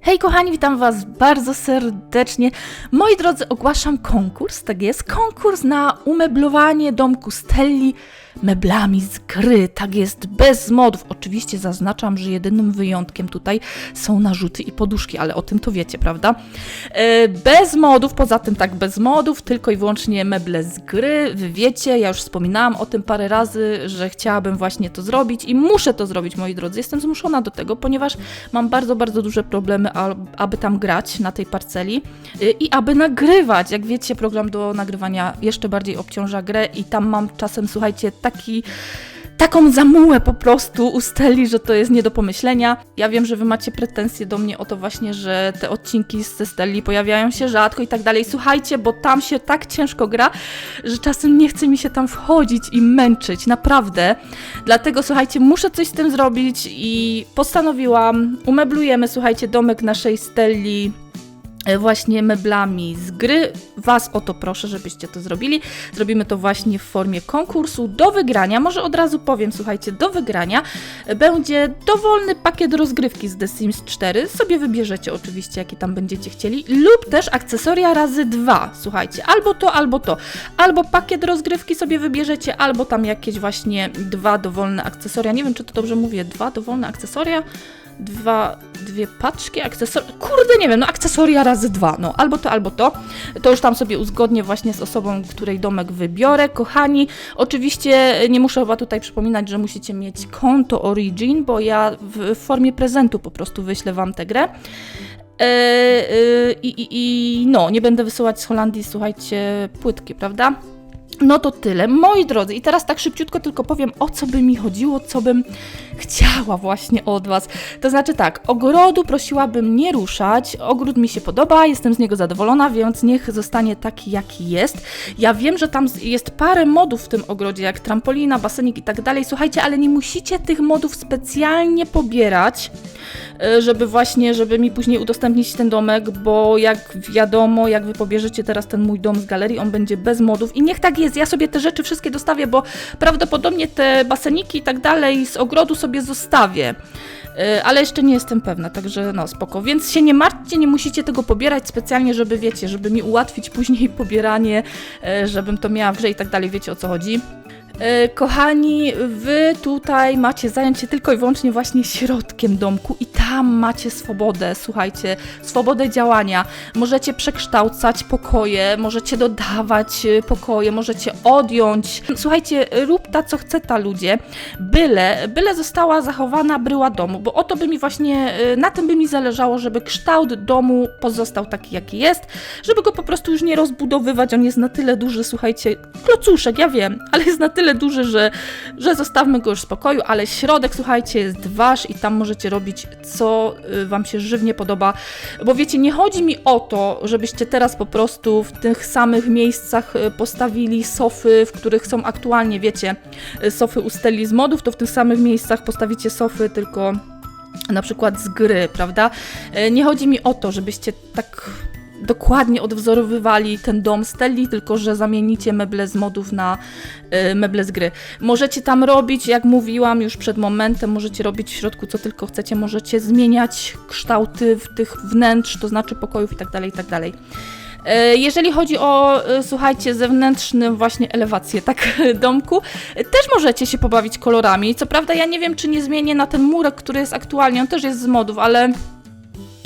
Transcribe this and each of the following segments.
Hej kochani, witam Was bardzo serdecznie. Moi drodzy, ogłaszam konkurs, tak jest, konkurs na umeblowanie domku Stelli meblami z gry, tak jest, bez modów. Oczywiście zaznaczam, że jedynym wyjątkiem tutaj są narzuty i poduszki, ale o tym to wiecie, prawda? E, Bez modów, poza tym tak bez modów, tylko i wyłącznie meble z gry. Wy wiecie, ja już wspominałam o tym parę razy, że chciałabym właśnie to zrobić i muszę to zrobić, moi drodzy. Jestem zmuszona do tego, ponieważ mam bardzo, bardzo duże problemy, aby tam grać na tej parceli y, i aby nagrywać. Jak wiecie, program do nagrywania jeszcze bardziej obciąża grę i tam mam czasem, słuchajcie, taki taką zamułę po prostu usteli, że to jest nie do pomyślenia. Ja wiem, że wy macie pretensje do mnie o to właśnie, że te odcinki z Steli pojawiają się rzadko i tak dalej. Słuchajcie, bo tam się tak ciężko gra, że czasem nie chce mi się tam wchodzić i męczyć, naprawdę. Dlatego słuchajcie, muszę coś z tym zrobić i postanowiłam, umeblujemy, słuchajcie, domek naszej Steli właśnie meblami z gry. Was o to proszę, żebyście to zrobili. Zrobimy to właśnie w formie konkursu do wygrania. Może od razu powiem, słuchajcie, do wygrania będzie dowolny pakiet rozgrywki z The Sims 4. Sobie wybierzecie oczywiście, jakie tam będziecie chcieli, lub też akcesoria razy dwa. Słuchajcie, albo to, albo to. Albo pakiet rozgrywki sobie wybierzecie, albo tam jakieś właśnie dwa dowolne akcesoria. Nie wiem, czy to dobrze mówię, dwa dowolne akcesoria dwa, dwie paczki akcesorii. Kurde, nie wiem, no akcesoria razy dwa, no albo to, albo to. To już tam sobie uzgodnię właśnie z osobą, której domek wybiorę. Kochani, oczywiście nie muszę chyba tutaj przypominać, że musicie mieć konto Origin, bo ja w, formie prezentu po prostu wyślę wam tę grę. E, e, i, I no, nie będę wysyłać z Holandii, słuchajcie, płytki, prawda? No to tyle. Moi drodzy, i teraz tak szybciutko tylko powiem, o co by mi chodziło, co bym chciała właśnie od Was. To znaczy tak, ogrodu prosiłabym nie ruszać. Ogród mi się podoba, jestem z niego zadowolona, więc niech zostanie taki, jaki jest. Ja wiem, że tam jest parę modów w tym ogrodzie, jak trampolina, basenik i tak dalej. Słuchajcie, ale nie musicie tych modów specjalnie pobierać e, żeby właśnie, żeby mi później udostępnić ten domek, bo jak wiadomo, jak wy pobierzecie teraz ten mój dom z galerii, on będzie bez modów i niech tak jest, ja sobie te rzeczy wszystkie dostawię, bo prawdopodobnie te baseniki i tak dalej z ogrodu sobie zostawię. E, Ale jeszcze nie jestem pewna, także no spoko. Więc się nie martwcie, nie musicie tego pobierać specjalnie, żeby wiecie, żeby mi ułatwić później pobieranie, e, żebym to miała w grze i tak dalej, wiecie o co chodzi. E, Kochani, wy tutaj macie zająć się tylko i wyłącznie właśnie środkiem domku i tam macie swobodę, słuchajcie, swobodę działania. Możecie przekształcać pokoje, możecie dodawać e, pokoje, możecie odjąć. Słuchajcie, rób ta co chce ta ludzie, byle, byle została zachowana bryła domu, bo o to by mi właśnie, e, na tym by mi zależało, żeby kształt domu pozostał taki jaki jest, żeby go po prostu już nie rozbudowywać, on jest na tyle duży, słuchajcie, klocuszek, ja wiem, ale jest na tyle duży, że, że zostawmy go już w spokoju, ale środek, słuchajcie, jest wasz i tam możecie robić, co y, wam się żywnie podoba, bo wiecie, nie chodzi mi o to, żebyście teraz po prostu w tych samych miejscach y, postawili sofy, w których są aktualnie, wiecie, y, sofy u Stelli z modów, to w tych samych miejscach postawicie sofy, tylko na przykład z gry, prawda? Nie chodzi mi o to, żebyście tak dokładnie odwzorowywali ten dom Stelli, tylko że zamienicie meble z modów na e, meble z gry. Możecie tam robić, jak mówiłam już przed momentem, możecie robić w środku co tylko chcecie, możecie zmieniać kształty w tych wnętrz, to znaczy pokojów tak dalej, i tak dalej. E, Jeżeli chodzi o, e, słuchajcie, zewnętrzny właśnie elewację tak domku, e, też możecie się pobawić kolorami. Co prawda ja nie wiem, czy nie zmienię na ten murek, który jest aktualnie, on też jest z modów, ale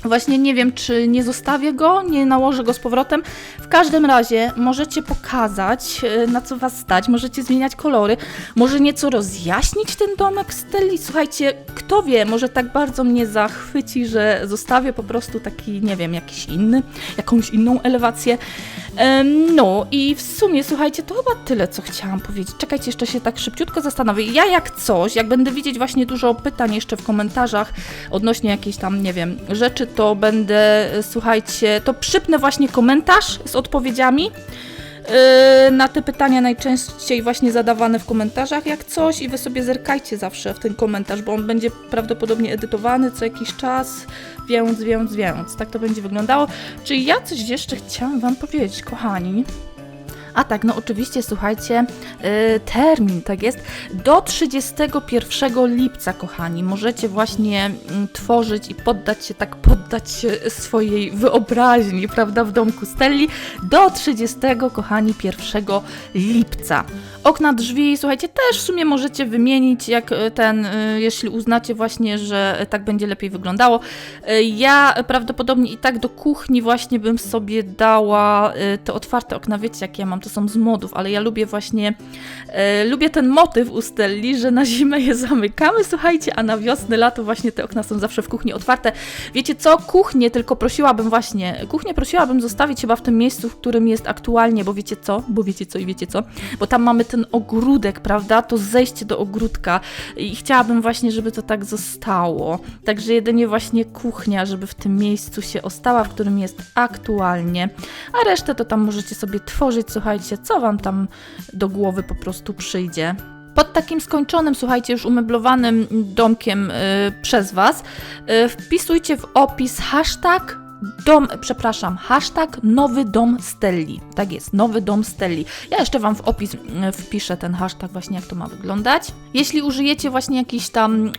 właśnie nie wiem, czy nie zostawię go, nie nałożę go z powrotem. W każdym razie możecie pokazać, e, na co was stać, możecie zmieniać kolory, może nieco rozjaśnić ten domek Stelli. Słuchajcie, kto wie, może tak bardzo mnie zachwyci, że zostawię po prostu taki, nie wiem, jakiś inny, jakąś inną elewację. No i w sumie, słuchajcie, to chyba tyle, co chciałam powiedzieć. Czekajcie, jeszcze się tak szybciutko zastanowię. Ja jak coś, jak będę widzieć właśnie dużo pytań jeszcze w komentarzach odnośnie jakiejś tam, nie wiem, rzeczy, to będę, słuchajcie, to przypnę właśnie komentarz z odpowiedziami. Yy, na te pytania najczęściej właśnie zadawane w komentarzach jak coś i wy sobie zerkajcie zawsze w ten komentarz, bo on będzie prawdopodobnie edytowany co jakiś czas, więc, więc, więc, tak to będzie wyglądało. Czy ja coś jeszcze chciałam wam powiedzieć, kochani? A tak, no oczywiście, słuchajcie, y, termin, tak jest, do 31 lipca, kochani, możecie właśnie mm, tworzyć i poddać się, tak poddać się swojej wyobraźni, prawda, w domku Stelli, do 30, kochani, 1 lipca. Okna, drzwi, słuchajcie, też w sumie możecie wymienić, jak y, ten, y, jeśli uznacie właśnie, że tak będzie lepiej wyglądało. Y, Ja prawdopodobnie i tak do kuchni właśnie bym sobie dała te otwarte okna, wiecie jak ja mam, to są z modów, ale ja lubię właśnie, y, lubię ten motyw u Stelli, że na zimę je zamykamy, słuchajcie, a na wiosnę, lato właśnie te okna są zawsze w kuchni otwarte. Wiecie co, kuchnię tylko prosiłabym właśnie, kuchnię prosiłabym zostawić chyba w tym miejscu, w którym jest aktualnie, bo wiecie co, bo wiecie co i wiecie co, bo tam mamy ten ogródek, prawda, to zejście do ogródka i chciałabym właśnie, żeby to tak zostało. Także jedynie właśnie kuchnia, żeby w tym miejscu się ostała, w którym jest aktualnie, a resztę to tam możecie sobie tworzyć, słuchajcie, co wam tam do głowy po prostu przyjdzie. Pod takim skończonym, słuchajcie, już umeblowanym domkiem y, przez Was, y, wpisujcie w opis hashtag dom, przepraszam, hashtag nowy dom Stelli. Tak jest, nowy dom Stelli. Ja jeszcze Wam w opis y, wpiszę ten hashtag właśnie, jak to ma wyglądać. Jeśli użyjecie właśnie jakiś tam, y,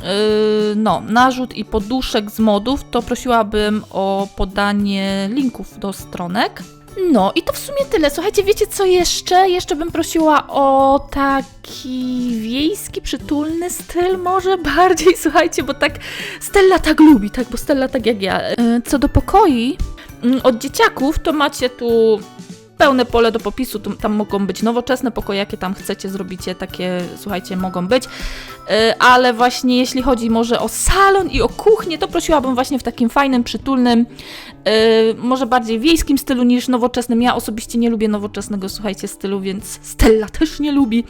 no, narzut i poduszek z modów, to prosiłabym o podanie linków do stronek. No i to w sumie tyle. Słuchajcie, wiecie co jeszcze? Jeszcze bym prosiła o taki wiejski, przytulny styl może bardziej, słuchajcie, bo tak Stella tak lubi, tak, bo Stella tak jak ja. Yy, Co do pokoi, mm, od dzieciaków to macie tu pełne pole do popisu, tam mogą być nowoczesne pokoje, jakie tam chcecie, zrobicie, takie, słuchajcie, mogą być. Yy, Ale właśnie jeśli chodzi może o salon i o kuchnię, to prosiłabym właśnie w takim fajnym, przytulnym, Yy, może bardziej wiejskim stylu niż nowoczesnym. Ja osobiście nie lubię nowoczesnego, słuchajcie, stylu, więc Stella też nie lubi.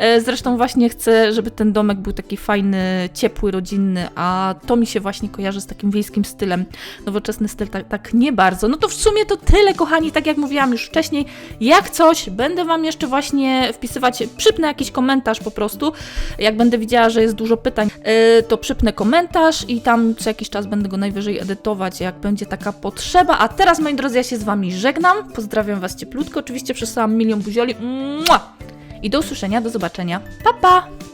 Yy, zresztą właśnie chcę, żeby ten domek był taki fajny, ciepły, rodzinny, a to mi się właśnie kojarzy z takim wiejskim stylem. Nowoczesny styl tak, tak nie bardzo. No to w sumie to tyle, kochani, tak jak mówiłam już wcześniej. Jak coś, będę Wam jeszcze właśnie wpisywać, przypnę jakiś komentarz po prostu. Jak będę widziała, że jest dużo pytań, yy, to przypnę komentarz i tam co jakiś czas będę go najwyżej edytować, jak będzie taka potrzeba. A teraz, moi drodzy, ja się z Wami żegnam. Pozdrawiam Was cieplutko. Oczywiście przesyłam milion buzioli. Mua! I do usłyszenia, do zobaczenia. Pa, pa!